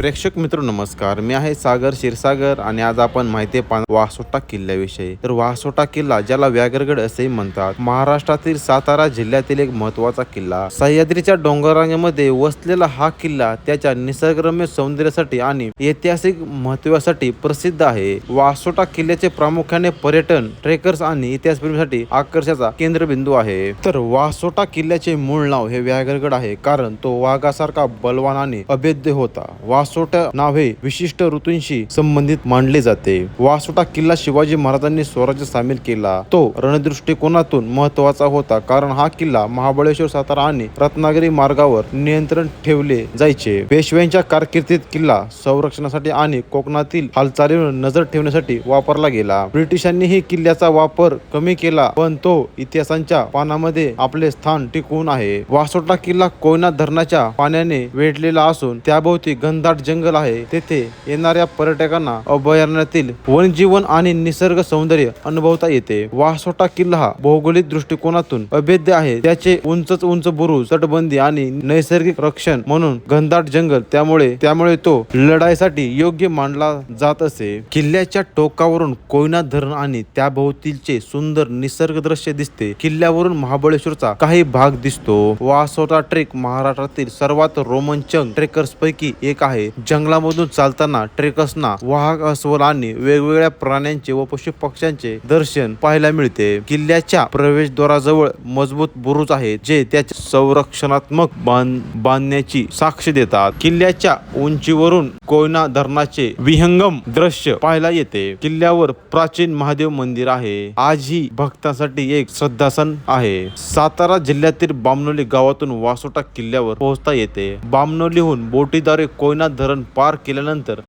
प्रेक्षक मित्र नमस्कार. मी आहे सागर क्षीरसागर आणि आज आपण माहिती पाहणार वासोटा किल्ल्याविषयी. तर वासोटा किल्ला ज्याला व्याघ्रगड असेही म्हणतात महाराष्ट्रातील सातारा जिल्ह्यातील एक महत्त्वाचा किल्ला. सह्याद्रीच्या डोंगररांगेमध्ये वसलेला हा किल्ला त्याच्या निसर्गरम्य सौंदर्यासाठी आणि ऐतिहासिक महत्वासाठी प्रसिद्ध आहे. वासोटा किल्ल्याचे प्रामुख्याने पर्यटन ट्रेकर्स आणि इतिहासप्रेमीसाठी आकर्षाचा केंद्रबिंदू आहे. तर वासोटा किल्ल्याचे मूळ नाव हे व्याघ्रगड आहे कारण तो वाघासारखा बलवान आणि अभेद्य होता. वास वासोटा नाव हे विशिष्ट ऋतूंशी संबंधित मानले जाते. वासोटा किल्ला शिवाजी महाराजांनी स्वराज्य सामील केला. तो रणदृष्टिकोनातून महत्त्वाचा होता कारण हा किल्ला महाबळेश्वर सातारा आणि रत्नागिरी मार्गावर नियंत्रण ठेवले जायचे. पेशव्यांच्या कारकिर्दीत किल्ला संरक्षणासाठी आणि कोकणातील हालचालीवर नजर ठेवण्यासाठी वापरला गेला. ब्रिटिशांनीही किल्ल्याचा वापर कमी केला पण तो इतिहासांच्या पानामध्ये आपले स्थान टिकवून आहे. वासोटा किल्ला कोयना धरणाच्या पाण्याने वेढलेला असून त्याभोवती घनदाट जंगल आहे. तेथे येणाऱ्या पर्यटकांना अभयारण्यातील वनजीवन आणि निसर्ग सौंदर्य अनुभवता येते. वासोटा किल्ला हा भौगोलिक दृष्टिकोनातून अभेद्य आहे. त्याचे उंचच उंच बुरुज तटबंदी आणि नैसर्गिक रक्षण म्हणून घनदाट जंगल त्यामुळे त्यामुळे तो लढाईसाठी योग्य मानला जात असे. किल्ल्याच्या टोकावरून कोयना धरण आणि त्याभोवतीचे सुंदर निसर्ग दृश्य दिसते. किल्ल्यावरून महाबळेश्वरचा काही भाग दिसतो. वासोटा ट्रेक महाराष्ट्रातील सर्वात रोमांचक ट्रेकर्स पैकी एक आहे. जंगलामधून चालताना ट्रेकर्सना वाहक अस्वल आणि वेगवेगळ्या प्राण्यांचे व पशु पक्ष्यांचे दर्शन पाहायला मिळते. किल्ल्याच्या प्रवेशद्वाराजवळ मजबूत बुरुज आहेत जे त्याच्या संरक्षणात्मक बांधण्याची साक्ष देतात. किल्ल्याच्या उंचीवरून कोयना धरणाचे विहंगम दृश्य पाहायला येते. किल्ल्यावर प्राचीन महादेव मंदिर आहे. आजही भक्तांसाठी एक श्रद्धासन आहे. सातारा जिल्ह्यातील बामनोली गावातून वासोटा किल्ल्यावर पोहोचता येते. बामनोलीहून बोटीद्वारे कोयना धरण पार केल्यानंतर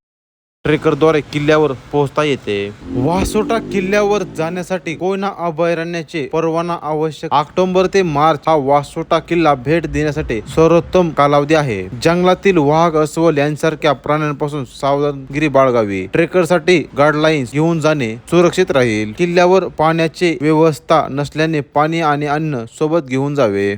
ट्रेकरद्वारे किल्ल्यावर पोहोचता येते. वासोटा किल्ल्यावर जाण्यासाठी कोयना अभयारण्याचे परवाना आवश्यक. ऑक्टोबर ते मार्च हा वासोटा किल्ला भेट देण्यासाठी सर्वोत्तम कालावधी आहे. जंगलातील वाघ अस्वल यांसारख्या प्राण्यांपासून सावधानगिरी बाळगावी. ट्रेकरसाठी गाईडलाईन्स घेऊन जाणे सुरक्षित राहील. किल्ल्यावर पाण्याची व्यवस्था नसल्याने पाणी आणि अन्न सोबत घेऊन जावे.